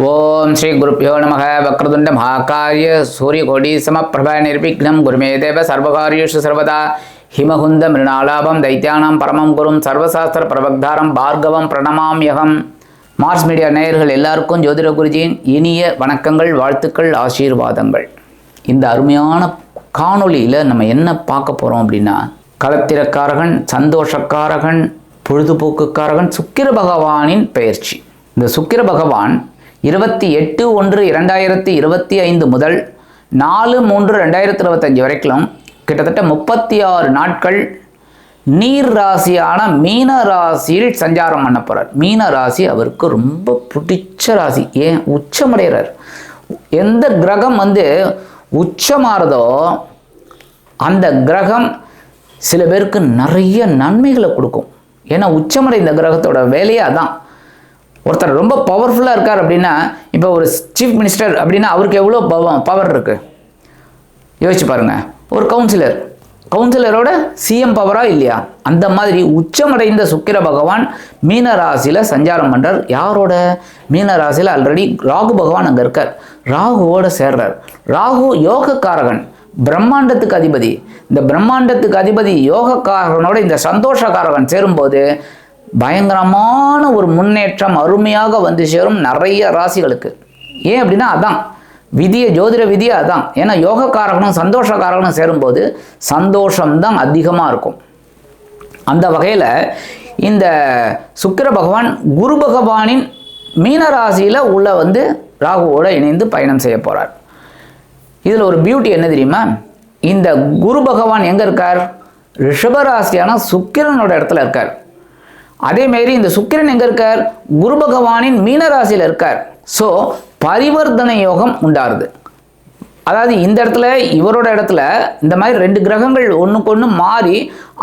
ஓம் ஸ்ரீ குருப்பியோ நம வக்ரதுண்ட சூரிய சூரியகோடி சமப்பிரப நிர்விக்னம் குருமே தேவ சர்வகாரியேஷு சர்வதா. ஹிமகுந்த மிருணாலாபம் தைத்தியானாம் பரமம் குரும் சர்வசாஸ்திர பிரபக்தாரம் பார்கவம் பிரணமாம்யகம் மார்ஸ் மீடியா நேயர்கள் எல்லாருக்கும் ஜோதிட குருஜியின் இனிய வணக்கங்கள் வாழ்த்துக்கள் ஆசீர்வாதங்கள். இந்த அருமையான காணொளியில் நம்ம என்ன பார்க்க போகிறோம் அப்படின்னா களத்திரக்காரகன் சந்தோஷக்காரகன் பொழுதுபோக்குக்காரகன் சுக்கிர பகவானின் பெயர்ச்சி. இந்த சுக்கிர பகவான் இருபத்தி எட்டு ஒன்று இரண்டாயிரத்தி இருபத்தி ஐந்து முதல் நாலு மூன்று ரெண்டாயிரத்தி இருபத்தஞ்சு வரைக்கும் கிட்டத்தட்ட முப்பத்தி ஆறு நாட்கள் நீர் ராசியான மீன ராசியில் சஞ்சாரம் பண்ண போகிறார் மீன ராசி அவருக்கு ரொம்ப பிடிச்ச ராசி. ஏன்? உச்சமடைகிறார். எந்த கிரகம் வந்து உச்சமாறதோ அந்த கிரகம் சில பேருக்கு நிறைய நன்மைகளை கொடுக்கும். ஏன்னா உச்சமடைந்த கிரகத்தோட வேலையே அதான். ஒருத்தர் ரொம்ப பவர்ஃபுல்லாக இருக்கார் அப்படின்னா இப்போ ஒரு சீஃப் மினிஸ்டர் அப்படின்னா அவருக்கு எவ்வளோ பவர் இருக்குது யோசிச்சு பாருங்கள் ஒரு கவுன்சிலர் கவுன்சிலரோட சிஎம் பவரா இல்லையா? அந்த மாதிரி உச்சமடைந்த சுக்கிர பகவான் மீன ராசியில் சஞ்சாரம் பண்ணுறார் யாரோட? மீன ராசியில் ஆல்ரெடி ராகு பகவான் அங்கே இருக்கார். ராகுவோட சேர்றார். ராகு யோகக்காரகன். பிரம்மாண்டத்துக்கு அதிபதி. இந்த பிரம்மாண்டத்துக்கு அதிபதி யோகக்காரகனோட இந்த சந்தோஷக்காரகன் சேரும்போது பயங்கரமான ஒரு முன்னேற்றம் அருமையாக வந்து சேரும் நிறைய ராசிகளுக்கு. ஏன் அப்படின்னா அதான். விதியை ஜோதிட விதியை அதான். ஏன்னா யோகக்காரகனும் சந்தோஷக்காரகனும் சேரும்போது சந்தோஷம்தான் அதிகமாக இருக்கும். அந்த வகையில் இந்த சுக்கிர பகவான் குரு பகவானின் மீன ராசியில் உள்ள வந்து ராகுவோட இணைந்து பயணம் செய்ய போகிறார் இதில் ஒரு பியூட்டி என்ன தெரியுமா? இந்த குரு பகவான் எங்கே இருக்கார்? ரிஷபராசியான சுக்கிரனோட இடத்துல இருக்கார். அதேமாரி இந்த சுக்கிரன் எங்கே இருக்கார்? குரு பகவானின் மீனராசியில் இருக்கார். ஸோ பரிவர்த்தனை யோகம் உண்டாருது. அதாவது இந்த இடத்துல இவரோட இடத்துல இந்த மாதிரி ரெண்டு கிரகங்கள் ஒன்றுக்கு ஒன்று மாறி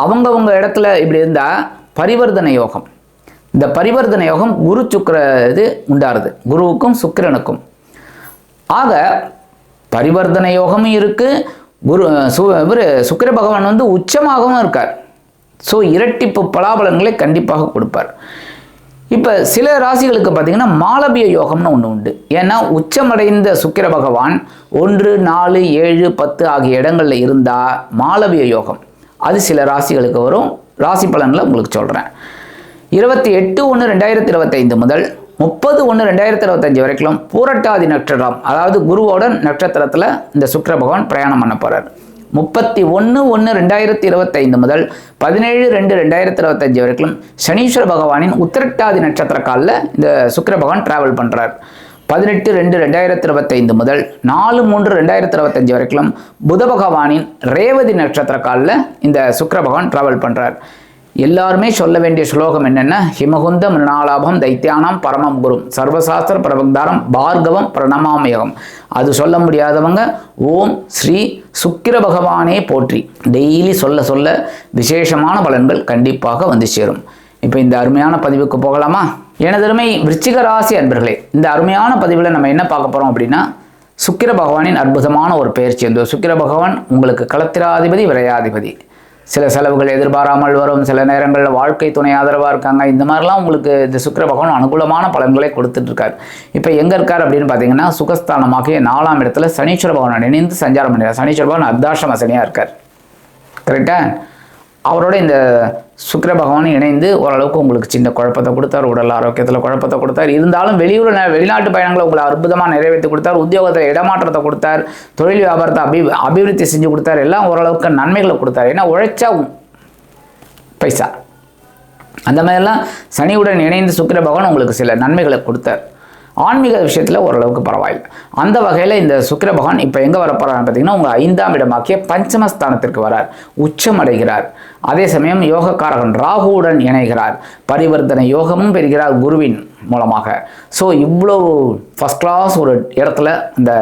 அவங்கவங்க இடத்துல இப்படி இருந்தால் பரிவர்த்தனை யோகம். இந்த பரிவர்த்தனை யோகம் குரு சுக்கிர இது உண்டாருது. குருவுக்கும் சுக்கிரனுக்கும். ஆக பரிவர்த்தனை யோகமும் இருக்குது குரு சு இவர் சுக்கிர பகவான் வந்து உச்சமாகவும் இருக்கார். ஸோ இரட்டிப்பு பலாபலன்களை கண்டிப்பாக கொடுப்பார். இப்போ சில ராசிகளுக்கு பார்த்தீங்கன்னா மாலபிய யோகம்னு ஒன்று உண்டு. ஏன்னா உச்சமடைந்த சுக்கிர பகவான் ஒன்று நாலு ஏழு பத்து ஆகிய இடங்களில் இருந்தால் மாலவிய யோகம். அது சில ராசிகளுக்கு வரும். ராசி பலனில் உங்களுக்கு சொல்கிறேன் இருபத்தி எட்டு ஒன்று ரெண்டாயிரத்தி இருபத்தைந்து முதல் முப்பது ஒன்று ரெண்டாயிரத்தி இருபத்தஞ்சு வரைக்கும் பூரட்டாதி நட்சத்திரம் அதாவது குருவோட நட்சத்திரத்தில் இந்த சுக்கிர பகவான் பிரயாணம் பண்ண போகிறார் முப்பத்தி ஒன்று ஒன்று ரெண்டாயிரத்தி இருபத்தைந்து முதல் பதினேழு ரெண்டு ரெண்டாயிரத்தி இருபத்தஞ்சு வரைக்கும் சனீஸ்வர பகவானின் உத்திரட்டாதி நட்சத்திர காலில் இந்த சுக்கர பகவான் டிராவல் பண்ணுறார் பதினெட்டு ரெண்டு ரெண்டாயிரத்தி இருபத்தைந்து முதல் நாலு மூன்று ரெண்டாயிரத்தி இருபத்தஞ்சு வரைக்கும் புத பகவானின் ரேவதி நட்சத்திர காலில் இந்த சுக்கர பகவான் டிராவல் பண்ணுறார் எல்லாருமே சொல்ல வேண்டிய ஸ்லோகம் என்னென்ன? ஹிமகுந்த மிருணாலாபம் தைத்தியானம் பரமம் குரும் சர்வசாஸ்திர பிரபக்தாரம் பார்கவம் பிரணமாமயகம் அது சொல்ல முடியாதவங்க ஓம் ஸ்ரீ சுக்கிர பகவானே போற்றி. டெய்லி சொல்ல சொல்ல விசேஷமான பலன்கள் கண்டிப்பாக வந்து சேரும். இப்போ இந்த அருமையான பதிவுக்கு போகலாமா? எனதருமை விருச்சிக ராசி அன்பர்களே இந்த அருமையான பதிவில் நம்ம என்ன பார்க்க போகிறோம் அப்படின்னா சுக்கிர பகவானின் அற்புதமான ஒரு பெயர்ச்சி இந்த சுக்கிர பகவான் உங்களுக்கு களத்திராதிபதி விரையாதிபதி. சில செலவுகள் எதிர்பாராமல் வரும். சில நேரங்களில் வாழ்க்கை துணை ஆதரவாக இருக்காங்க. இந்த மாதிரிலாம் உங்களுக்கு இந்த சுக்கிர பகவான் அனுகூலமான பலன்களை கொடுத்துட்ருக்கார். இப்போ எங்கே இருக்கார் அப்படின்னு பார்த்தீங்கன்னா சுகஸ்தானமாகிய நாலாம் இடத்துல சனீஸ்வர பகவான் இணைந்து சஞ்சாரம் பண்ணுறார் சனீஸ்வர பகவான் அர்த்தாசிரம சனியாக இருக்கார். கரெக்டாக அவரோட இந்த சுக்கிர பகவானும் இணைந்து ஓரளவுக்கு உங்களுக்கு சின்ன குழப்பத்தை கொடுத்தார் உடல் ஆரோக்கியத்தில் குழப்பத்தை கொடுத்தார். இருந்தாலும் வெளியூர் வெளிநாட்டு பயணங்களை உங்களை அற்புதமாக நிறைவேற்றி கொடுத்தார். உத்தியோகத்தில் இடமாற்றத்தை கொடுத்தார். தொழில் வியாபாரத்தை அபி அபிவிருத்தி செஞ்சு கொடுத்தார். எல்லாம் ஓரளவுக்கு நன்மைகளை கொடுத்தார். ஏன்னா உழைச்சா பைசா. அந்த மாதிரிலாம் சனியுடன் இணைந்து சுக்கிர பகவான் உங்களுக்கு சில நன்மைகளை கொடுத்தார். ஆன்மீக விஷயத்தில் ஓரளவுக்கு பரவாயில்லை. அந்த வகையில் இந்த சுக்கிர பகவான் இப்போ எங்கே வர போகிறான்னு பார்த்தீங்கன்னா உங்கள் ஐந்தாம் இடமாக்கிய பஞ்சமஸ்தானத்திற்கு வரார். உச்சமடைகிறார் அதே சமயம் யோகக்காரகன் ராகுவுடன் இணைகிறார். பரிவர்த்தனை யோகமும் பெறுகிறார் குருவின் மூலமாக. ஸோ இவ்வளோ ஃபஸ்ட் கிளாஸ் ஒரு இடத்துல இந்த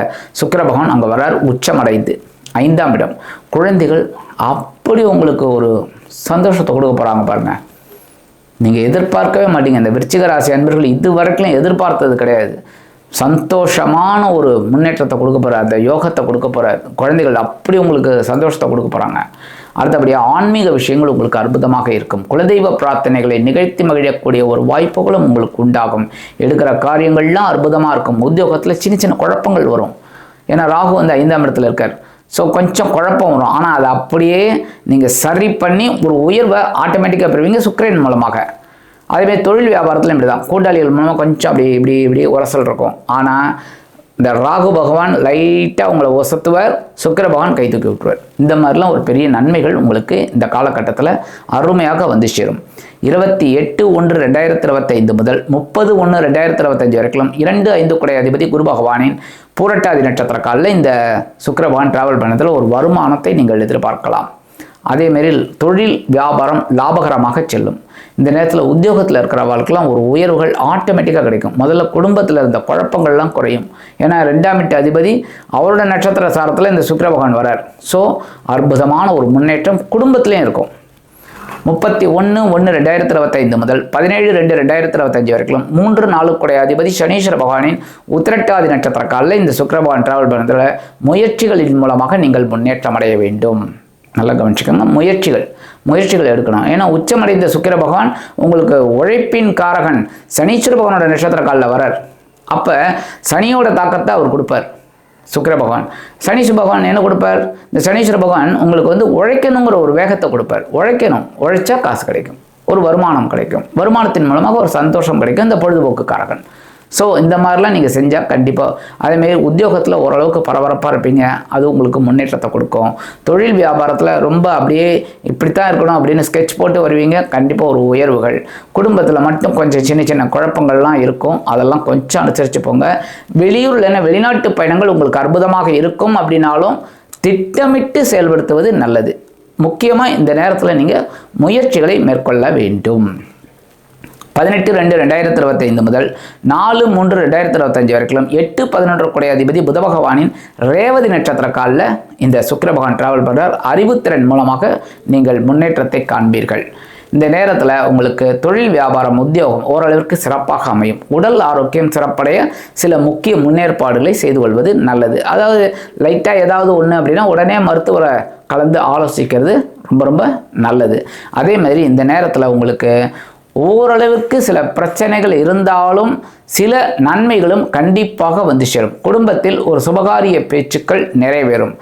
சுக்கிர பகவான் அங்கே வரார். உச்சமடைந்து ஐந்தாம் இடம். குழந்தைகள் அப்படி உங்களுக்கு ஒரு சந்தோஷத்தை கொடுக்க போகிறாங்க பாருங்கள் நீங்கள் எதிர்பார்க்கவே மாட்டீங்க. இந்த விருச்சிக ராசி அன்பர்கள் இது வரைக்கும் எதிர்பார்த்தது கிடையாது. சந்தோஷமான ஒரு முன்னேற்றத்தை கொடுக்க போகிற அந்த யோகத்தை கொடுக்க போகிற குழந்தைகள் அப்படி உங்களுக்கு சந்தோஷத்தை கொடுக்க போகிறாங்க அடுத்தபடியாக ஆன்மீக விஷயங்கள் உங்களுக்கு அற்புதமாக இருக்கும். குலதெய்வ பிரார்த்தனைகளை நிகழ்த்தி மகிழக்கூடிய ஒரு வாய்ப்புகளும் உங்களுக்கு உண்டாகும். எடுக்கிற காரியங்கள்லாம் அற்புதமாக இருக்கும். உத்தியோகத்தில் சின்ன சின்ன குழப்பங்கள் வரும். ஏன்னா ராகு வந்து ஐந்தாம் இடத்துல இருக்கார். ஸோ கொஞ்சம் குழப்பம் வரும். ஆனால் அதை அப்படியே நீங்கள் சரி பண்ணி ஒரு உயர்வை ஆட்டோமேட்டிக்காக பெறுவீங்க சுக்கிரன் மூலமாக. அதேமாதிரி தொழில் வியாபாரத்தில் இப்படி தான் கூட்டாளிகள் மூலமாக கொஞ்சம் அப்படி இப்படி இப்படி உரசல் இருக்கும். ஆனால் இந்த ராகு பகவான் லைட்டாக உங்களை ஒசத்துவார் சுக்கர பகவான் கை தூக்கி விட்டுருவார். இந்த மாதிரிலாம் ஒரு பெரிய நன்மைகள் உங்களுக்கு இந்த காலகட்டத்தில் அருமையாக வந்து சேரும். இருபத்தி எட்டு ஒன்று ரெண்டாயிரத்தி இருபத்தைந்து முதல் முப்பது ஒன்று ரெண்டாயிரத்தி இருபத்தஞ்சு வரைக்கும் இரண்டு ஐந்து குடை அதிபதி குரு பகவானின் பூரட்டாதி நட்சத்திர காலில் இந்த சுக்கிர பகவான் டிராவல் பண்ணதில் ஒரு வருமானத்தை நீங்கள் எதிர்பார்க்கலாம். அதேமாரி தொழில் வியாபாரம் லாபகரமாக செல்லும். இந்த நேரத்தில் உத்தியோகத்தில் இருக்கிறவர்களுக்கெல்லாம் ஒரு உயர்வுகள் ஆட்டோமேட்டிக்காக கிடைக்கும். முதல்ல குடும்பத்தில் இருந்த குழப்பங்கள்லாம் குறையும். ஏன்னா ரெண்டாம் எட்டு அதிபதி அவரோட நட்சத்திர சாரத்தில் இந்த சுக்கிர பகவான் வரார். ஸோ அற்புதமான ஒரு முன்னேற்றம் குடும்பத்திலையும் இருக்கும். முப்பத்தி ஒன்று ஒன்று ரெண்டாயிரத்தி இருபத்தைந்து முதல் பதினேழு ரெண்டு ரெண்டாயிரத்தி இருபத்தஞ்சு வரைக்கும் மூன்று நாலு அதிபதி சனீஸ்வர பகவானின் உத்திரட்டாதி நட்சத்திர காலில் இந்த சுக்கிர பகவான் டிராவல் பண்ணுறதுல முயற்சிகளின் மூலமாக நீங்கள் முன்னேற்றம் அடைய வேண்டும். நல்லா கவனிச்சுக்கோங்க. முயற்சிகள். முயற்சிகள் எடுக்கணும். ஏன்னா உச்சமடைந்த சுக்கிர பகவான் உங்களுக்கு உழைப்பின் காரகன். சனீஸ்வர பகவானோட நட்சத்திர காலில் வரார் அப்போ சனியோட தாக்கத்தை அவர் கொடுப்பார். சுக்கிர பகவான். சனீஸ்வர பகவான் என்ன கொடுப்பார்? இந்த சனீஸ்வர பகவான் உங்களுக்கு வந்து உழைக்கணுங்கிற ஒரு வேகத்தை கொடுப்பார். உழைக்கணும். உழைச்சா காசு கிடைக்கும். ஒரு வருமானம் கிடைக்கும். வருமானத்தின் மூலமாக ஒரு சந்தோஷம் கிடைக்கும். இந்த பொழுதுபோக்கு காரகன். ஸோ இந்த மாதிரிலாம் நீங்கள் செஞ்சால் கண்டிப்பாக அதேமாரி உத்தியோகத்தில் ஓரளவுக்கு பரபரப்பாக இருப்பீங்க. அது உங்களுக்கு முன்னேற்றத்தை கொடுக்கும். தொழில் வியாபாரத்தில் ரொம்ப அப்படியே இப்படித்தான் இருக்கணும் அப்படின்னு ஸ்கெட்ச் போட்டு வருவீங்க. கண்டிப்பாக ஒரு உயர்வுகள். குடும்பத்தில் மட்டும் கொஞ்சம் சின்ன சின்ன குழப்பங்கள்லாம் இருக்கும். அதெல்லாம் கொஞ்சம் அனுசரித்து போங்க. வெளியூரில் என்ன வெளிநாட்டு பயணங்கள் உங்களுக்கு அற்புதமாக இருக்கும் அப்படின்னாலும் திட்டமிட்டு செயல்படுத்துவது நல்லது. முக்கியமாக இந்த நேரத்தில் நீங்கள் முயற்சிகளை மேற்கொள்ள வேண்டும். பதினெட்டு ரெண்டு ரெண்டாயிரத்தி இருபத்தைந்து முதல் நாலு மூன்று ரெண்டாயிரத்தி இருபத்தஞ்சு வரைக்கும் எட்டு பதினொன்று குடை அதிபதி புத பகவானின் ரேவதி நட்சத்திர காலில் இந்த சுக்கர பகவான் டிராவல் பண்ணுறார் அறிவுத்திறன் மூலமாக நீங்கள் முன்னேற்றத்தை காண்பீர்கள். இந்த நேரத்தில் உங்களுக்கு தொழில் வியாபாரம் உத்தியோகம் ஓரளவிற்கு சிறப்பாக அமையும். உடல் ஆரோக்கியம் சிறப்படைய சில முக்கிய முன்னேற்பாடுகளை செய்து கொள்வது நல்லது. அதாவது லைட்டாக ஏதாவது ஒன்று அப்படின்னா உடனே மருத்துவரை கலந்து ஆலோசிக்கிறது ரொம்ப ரொம்ப நல்லது. அதே மாதிரி இந்த நேரத்தில் உங்களுக்கு ஓரளவிற்கு சில பிரச்சனைகள் இருந்தாலும் சில நன்மைகளும் கண்டிப்பாக வந்து சேரும். குடும்பத்தில் ஒரு சுபகாரிய பேச்சுக்கள் நிறைவேறும்.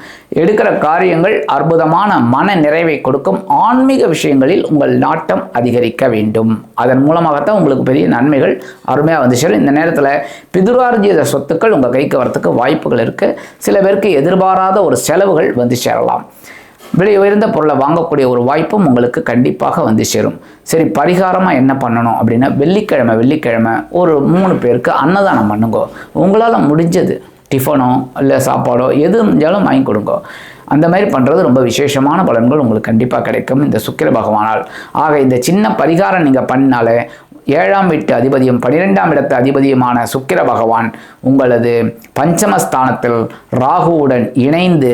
எடுக்கிற காரியங்கள் அற்புதமான மன நிறைவை கொடுக்கும். ஆன்மீக விஷயங்களில் உங்கள் நாட்டம் அதிகரிக்க வேண்டும். அதன் மூலமாகத்தான் உங்களுக்கு பெரிய நன்மைகள் அருமையாக வந்து சேரும். இந்த நேரத்தில் பிதுரார்ஜித சொத்துக்கள் உங்கள் கைக்கு வரத்துக்கு வாய்ப்புகள் இருக்குது சில பேருக்கு எதிர்பாராத ஒரு செலவுகள் வந்து சேரலாம். விலை உயர்ந்த பொருளை வாங்கக்கூடிய ஒரு வாய்ப்பும் உங்களுக்கு கண்டிப்பாக வந்து சேரும். சரி பரிகாரமாக என்ன பண்ணணும் அப்படின்னா வெள்ளிக்கிழமை வெள்ளிக்கிழமை ஒரு மூணு பேருக்கு அன்னதானம் பண்ணுங்க. உங்களால் முடிஞ்சது டிஃபனோ இல்லை சாப்பாடோ எது இருந்தாலும் வாங்கி கொடுங்க. அந்த மாதிரி பண்ணுறது ரொம்ப விசேஷமான பலன்கள் உங்களுக்கு கண்டிப்பாக கிடைக்கும் இந்த சுக்கிர பகவானால். ஆக இந்த சின்ன பரிகாரம் நீங்கள் பண்ணாலே ஏழாம் வீட்டு அதிபதியும் பனிரெண்டாம் இடத்து அதிபதியுமான சுக்கிர பகவான் உங்களது பஞ்சமஸ்தானத்தில் ராகுவுடன் இணைந்து